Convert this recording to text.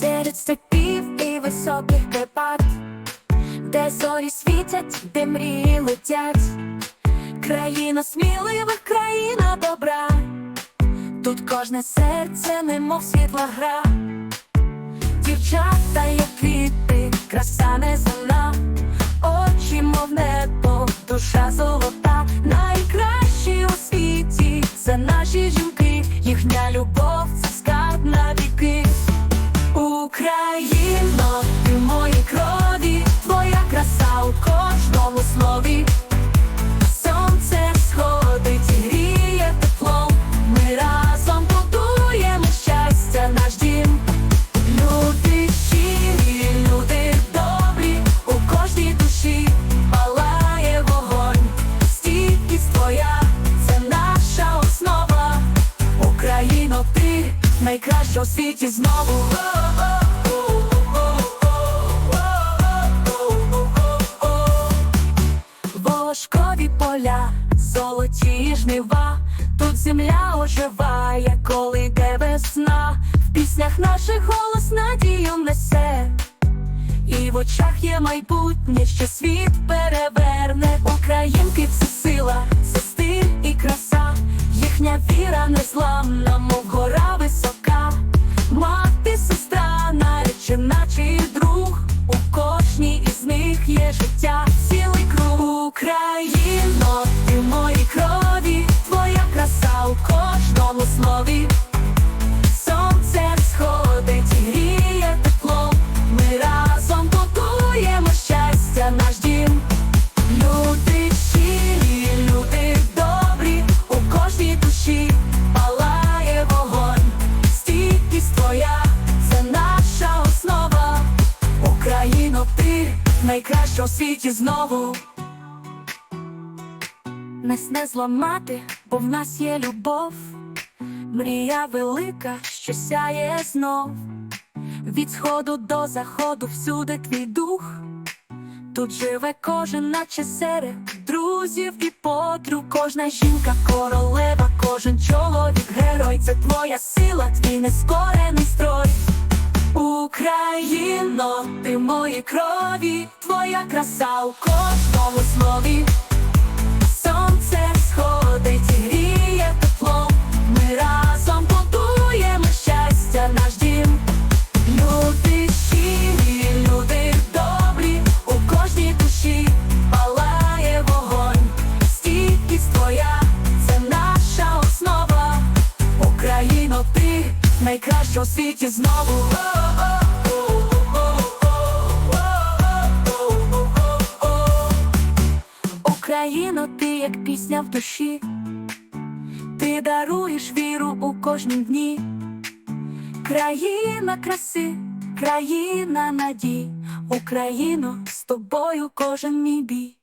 серед степів і високих Карпат, де зорі світять, де мрії летять, країна сміливих, країна добра, тут кожне серце, немов світла гра, дівчата, як квіти, краса неземна, очі, мов небо, душа золота, найкращі у світі це наші жінки, їхня любов це скарб на. Найкраща у світі знову. Волошкові поля, золоті жнива, тут земля оживає, коли йде весна, в піснях наших голос надію несе, і в очах є майбутнє, що світ переверне. Українки це сила, це стиль і краса, їхня віра незламна, мов гора чи друг, у кожній із них є життя, цілий круг. Україно, ти найкраща у світі знову. Нас не зламати, бо в нас є любов. Мрія велика, що сяє знов. Від сходу до заходу всюди твій дух. Тут живе кожен, наче серед друзів і подруг. Кожна жінка, королева, кожен чоловік, герой. Це твоя сила, твій нескорений строй. Україно, ти в моїй крові, твоя краса у кожному слові. Сонце сходить і гріє теплом. Ми разом будуємо щастя, наш дім. Люди щирі, люди добрі, у кожній душі палає вогонь. Стійкість твоя, це наша основа. Україно, ти найкраща у світі знову. Україно, ти як пісня в душі, ти даруєш віру у кожнім дні. Країна краси, країна надій, Україно, з тобою кожен мій бій.